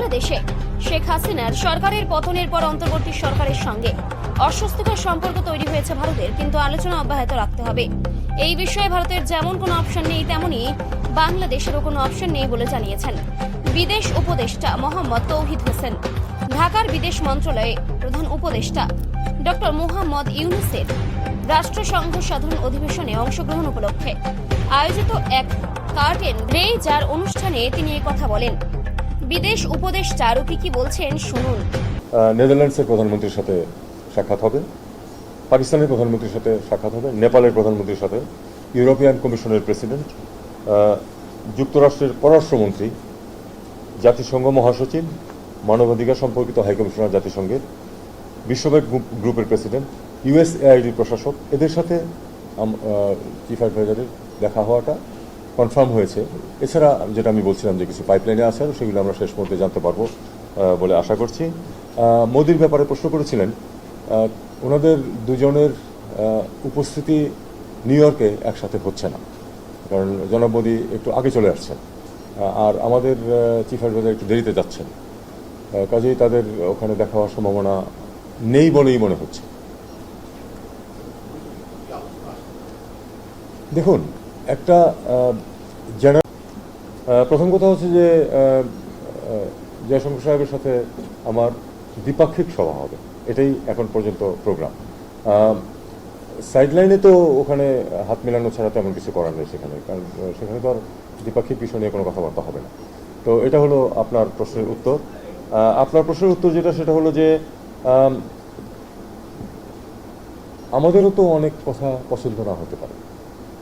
বাংলাদেশে। শেখ হাসিনার সরকারের পতনের পর অন্তর্বর্তী সরকারের সঙ্গে অস্বস্তিকর সম্পর্ক তৈরি হয়েছে ভারতের, কিন্তু আলোচনা অব্যাহত রাখতে হবে। এই বিষয়ে ভারতের যেমন কোনো অপশন নেই তেমনি বাংলাদেশেরও কোনো অপশন নেই বলে জানিয়েছেন বিদেশ উপদেষ্টা মোহাম্মদ তৌহিদ হোসেন। ঢাকার বিদেশ মন্ত্রণালয়ে প্রধান উপদেষ্টা ডক্টর মোহাম্মদ ইউনুসের রাষ্ট্রসংঘ সাধারণ অধিবেশনে অংশগ্রহণ উপলক্ষে আয়োজিত এক কার্টেন রে যার অনুষ্ঠানে তিনি কথা বলেন। বিদেশ উপদেষ্টা কি কি বলছেন শুনুন। নেদারল্যান্ডসের প্রধানমন্ত্রীর সাথে সাক্ষাৎ হবে, পাকিস্তানের প্রধানমন্ত্রীর সাথে সাক্ষাৎ হবে, নেপালের প্রধানমন্ত্রীর সাথে, ইউরোপিয়ান কমিশনের প্রেসিডেন্ট যুক্তরাষ্ট্রের পররাষ্ট্রমন্ত্রী, জাতিসংঘ মহাসচিব, মানবাধিকার সম্পর্কিত হাইকমিশনার জাতিসংঘের, বিশ্বব্যাংক গ্রুপের প্রেসিডেন্ট ইউএসএআইডির প্রশাসক, এদের সাথে চিফ অ্যাডভাইজারের দেখা হওয়াটা কনফার্ম হয়েছে। এছাড়া যেটা আমি বলছিলাম যে কিছু পাইপলাইনে আছে আর সেগুলো আমরা শেষ মুহূর্তে জানতে পারব বলে আশা করছি। মোদির ব্যাপারে প্রশ্ন করেছিলেন ওনাদের দুজনের উপস্থিতি নিউ ইয়র্কে একসাথে হচ্ছে না। কারণ জনাব মোদী একটু আগে চলে আসছেন আর আমাদের চিফ অ্যাডভাইজার একটু দেরিতে যাচ্ছেন। কাজেই তাদের ওখানে দেখা হওয়ার সম্ভাবনা নেই বলেই মনে হচ্ছে। দেখুন একটা জেনারেল প্রথম কথা হচ্ছে যে জয়শঙ্কর সাহেবের সাথে আমার দ্বিপাক্ষিক সভা হবে। এটাই এখন পর্যন্ত প্রোগ্রাম সাইডলাইনে তো ওখানে হাত মেলানো ছাড়া তেমন কিছু করার নেই সেখানে। কারণ সেখানে তো আর দ্বিপাক্ষিক বিষয় নিয়ে কোনো কথাবার্তা হবে না। তো এটা হলো আপনার প্রশ্নের উত্তর। আপনার প্রশ্নের উত্তর যেটা, সেটা হলো যে আমাদেরও তো অনেক কথা পছন্দ না হতে পারে।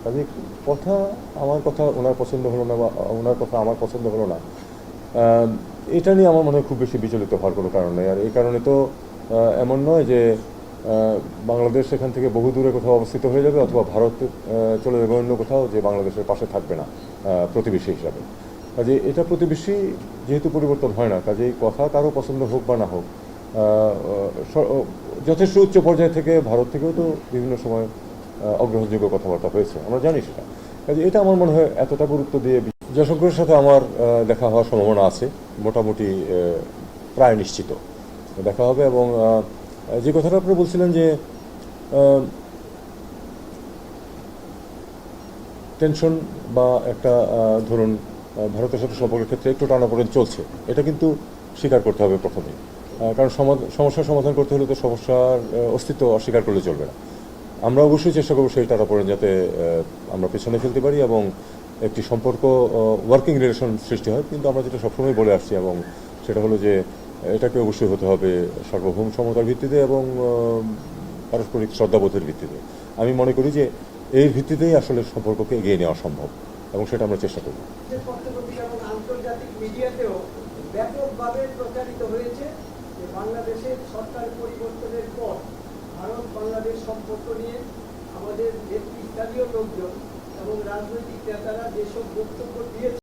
কাজে কথা আমার কথা ওনার পছন্দ হলো না বা ওনার কথা আমার পছন্দ হলো না এটা নিয়ে আমার মনে হয় খুব বেশি বিচলিত হওয়ার কোনো কারণ নেই। আর এই কারণে তো এমন নয় যে বাংলাদেশ সেখান থেকে বহু দূরে কোথাও অবস্থিত হয়ে যাবে অথবা ভারত চলে যাবে অন্য কোথাও যে বাংলাদেশের পাশে থাকবে না প্রতিবেশী হিসাবে। কাজে এটা প্রতিবেশী যেহেতু পরিবর্তন হয় না কাজে কথা কারও পছন্দ হোক বা না হোক যথেষ্ট উচ্চ পর্যায় থেকে ভারত থেকেও তো বিভিন্ন সময় অগ্রহণযোগ্য কথাবার্তা হয়েছে। আমরা জানি সেটা। কাজে এটা আমার মনে হয় এতটা গুরুত্ব দিয়ে জয়শঙ্করের সাথে আমার দেখা হওয়ার সম্ভাবনা আছে মোটামুটি প্রায় নিশ্চিত। দেখা হবে এবং যে কথাটা আপনি বলছিলেন যে টেনশন বা একটা ধরুন ভারতের সাথে সম্পর্কের ক্ষেত্রে একটু টানাপোড়েন চলছে এটা কিন্তু স্বীকার করতে হবে প্রথমেই। আহ, কারণ সমস্যার সমাধান করতে হলে তো সমস্যার অস্তিত্ব অস্বীকার করলে চলবে না। আমরা অবশ্যই চেষ্টা করব সেই টানাপোড়েন যাতে আমরা পেছনে ফেলতে পারি এবং একটি সম্পর্ক ওয়ার্কিং রিলেশন সৃষ্টি হয়। কিন্তু আমরা যেটা সবসময় বলে আসছি এবং সেটা হলো যে, এটাকে অবশ্যই হতে হবে সার্বভৌম সমতার ভিত্তিতে এবং পারস্পরিক শ্রদ্ধাবোধের ভিত্তিতে। আমি মনে করি যে, এই ভিত্তিতেই আসলে সম্পর্ককে এগিয়ে নেওয়া সম্ভব এবং সেটা আমরা চেষ্টা করব। ব্যাপকভাবে প্রচারিত হয়েছে বাংলাদেশের সরকার পরিবর্তনের পর বাংলাদেশ সম্পর্ক নিয়ে আমাদের নেতৃস্থানীয় লোকজন এবং রাজনৈতিক নেতারা যেসব বক্তব্য দিয়েছে